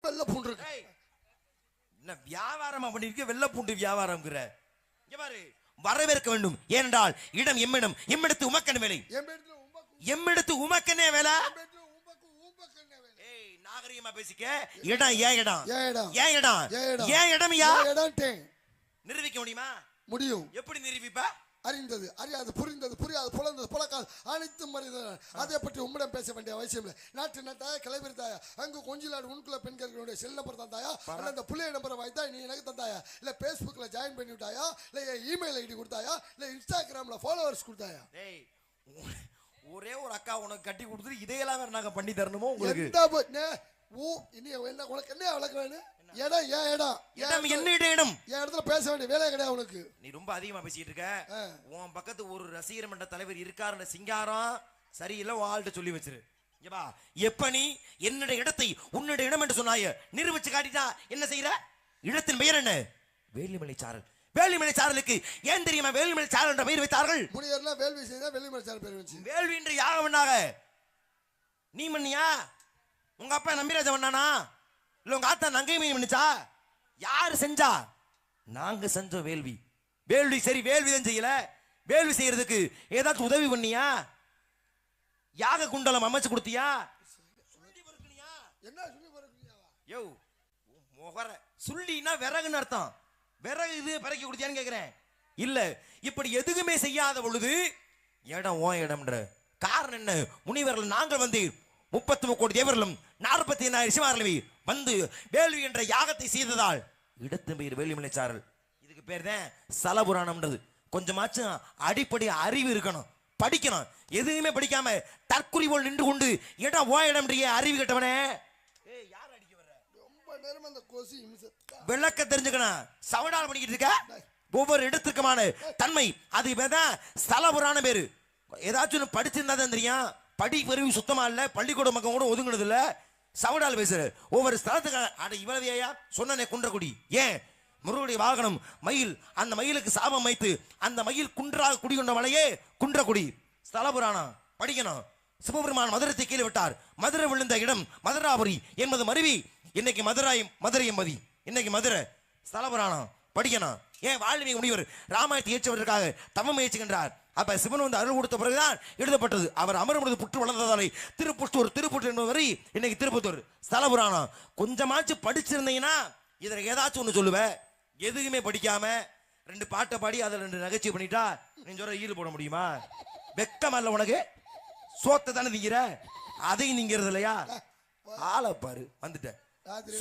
வெள்ளை பூண்டு என்ன வியாபாரமா பண்ணிருக்க வெள்ளை பூண்டு வியாபாரம்ங்கிற. இங்க பாரு வரவேற்க வேண்டும். ஏனென்றால் இடம் எம்மிடம். எம்மிடத்து உமக்கன வேலை. எம்மிடத்து உமக்கனே வேலை. நாகரிகமா பேசிக்க. இடம் ஏன் இடம்? ஏன் இடம்? ஏன் இடம்? யா? நிரூபிக்க முடியுமா? முடியும். எப்படி நிரூபிப்ப? அறிந்தது அறியாது புரிந்தது புரியாது புலந்தது புலக்காது அனைத்தும் அறிந்தது அதை பற்றி உம்மிடம் பேச வேண்டிய அவசியம் இல்லை. நாட்டு நட்டாயா கிளம்பி தாயா? அங்கு கொஞ்சிலாடு உனக்குள்ள பெண்களுடைய செல் நம்பர் தந்தாயா அல்ல அந்த புள்ளைய நம்பரை வாய்த்தா நீ எனக்கு தந்தாயா? இல்ல பேஸ்புக்ல ஜாயின் பண்ணி விட்டாயா? இல்ல இமெயில் ஐடி கொடுத்தாயா? இல்ல இன்ஸ்டாகிராம்ல ஃபாலோவர்ஸ் கொடுத்தாயா? ஒரே ஒரு அக்கா உனக்கு கட்டி கொடுத்துட்டு இதையெல்லாம் வேற நாங்க பண்ணி தரணுமோ உங்களுக்கு? ஊ இனி என்ன உனக்கு என்ன விளக்க வேணும்? இடம் ஏன் இடம் இடம் என் என்ன இடம். என் இடத்துல பேச வேண்டிய வேலையே கிடையாது உனக்கு. நீ ரொம்ப அதிகமா பேசிட்டு இருக்க. உன் பக்கத்து ஒரு ரசிகர் மன்ற தலைவர் இருக்காருன்ற சிங்காரம். சரியில்லை உன் ஆள்கிட்ட சொல்லி வச்சிரு. எப்ப நீ என்னுடைய இடத்தை உன்னுடைய இடம் என்று சொன்னாய நிரூபிச்சு காட்டிட்டா என்ன செய்யற இடத்தின் பெயர் என்ன? வேலிமலை சாரல். வேலிமலை சாரலுக்கு ஏன் தெரியுமா வேலிமலை சாரல் என்ற பெயர் வைத்தார்கள்? முனியர்னா வேள்வி செய்தா மலைச்சார் பேர் வச்சு. வேள்வி என்று யாகம் பண்ணாக நீ மண்ணியா அப்பா நம்பிராஜா பண்ணானா இல்ல உங்க ஆத்தா நங்கை பண்ணுச்சா யாரு செஞ்சா? நாங்க செஞ்சோம் வேள்வி. வேள்வி சரி வேள்வி தான் செய்யல. வேள்வி செய்யறதுக்கு ஏதாச்சும் உதவி பண்ணியா? யாக குண்டலம் அமைச்சு கொடுத்தியா? யோ முகர. சுள்ளினா விறகுன்னு அர்த்தம். விறகு இது பிறக்கி கொடுத்தியான்னு கேக்குறேன். இல்ல இப்படி எதுவுமே செய்யாத பொழுது இடம் ஓ இடம்ன்ற. காரணம் என்ன? முனிவர்கள் நாங்கள் வந்து முப்பத்தி கோடி தேவர்களும் நாற்பத்தி எண்ணாயிரம் சிவாரலவி வந்து வேள்வி என்ற யாகத்தை செய்ததால் இடத்து பெயர் சாரல். இதுக்கு பேர் தான் சலபுராணம்ன்றது. கொஞ்சமாச்சும் அடிப்படை அறிவு இருக்கணும். படிக்கணும். எதுவுமே படிக்காம தற்குறி போல் நின்று கொண்டு இடம் ஓ இடம்ன்றிய அறிவு கட்டவனே. ஏய் யார் அடிக்க வர்ற? ரொம்ப நேரம் அந்த கொசு இம்சை விளக்க தெரிஞ்சுக்கணும். சவடால் பண்ணிக்கிட்டு இருக்க? ஒவ்வொரு இடத்துக்குமான தன்மை. அது தான் ஸ்தல புராண பேரு. ஏதாச்சும் படிச்சிருந்தா தான் தெரியும். படி பெருவி சுத்தமா இல்ல. பள்ளிக்கூட மக்கள் கூட ஒதுங்கினது இல்ல. சவடால் பேசுற ஒவ்வொரு ஸ்தலத்துக்கு அட இவ்வளவையா சொன்னனே குன்றக்குடி. ஏன்? முருகனுடைய வாகனம் மயில். அந்த மயிலுக்கு சாபம் வைத்து அந்த மயில் குன்றாக குடிகொண்ட மலையே குன்றக்குடி. ஸ்தல புராணம் படிக்கணும். சிவபெருமான் மதுரத்தை கீழே விட்டார். மதுரை விழுந்த இடம் மதுராபுரி என்பது மருவி. இன்னைக்கு மதுரை மதுரை என்பதி இன்னைக்கு மதுரை. ஸ்தல புராணம் படிக்கணும். ஏன் வால்மீகி முனிவர் ராமாயணத்தை இயற்றுவதற்காக தவம் முயற்சிக்கின்றார்? அப்ப சிவன் வந்து அருள் கொடுத்த பிறகுதான் எழுதப்பட்டது. அவர் அமர்மது புற்று வளர்ந்ததாலே திருப்புஷ்டூர் திருப்புற்று என்பது வரை இன்னைக்கு திருப்பத்தூர். ஸ்தல புராணம். கொஞ்சமாச்சும் படிச்சிருந்தீங்கன்னா இதில் ஏதாச்சும் ஒன்று சொல்லுவேன் எதுவுமே படிக்காம ரெண்டு பாட்டை பாடி அதில் ரெண்டு நகைச்சுவை பண்ணிட்டா நீ சொல்ற ஈடு போட முடியுமா? வெக்கம் அல்ல உனக்கு? சோத்தை தானே திங்கிற? அதையும் திங்கிறது இல்லையா ஆளை பாரு. வந்துட்டேன்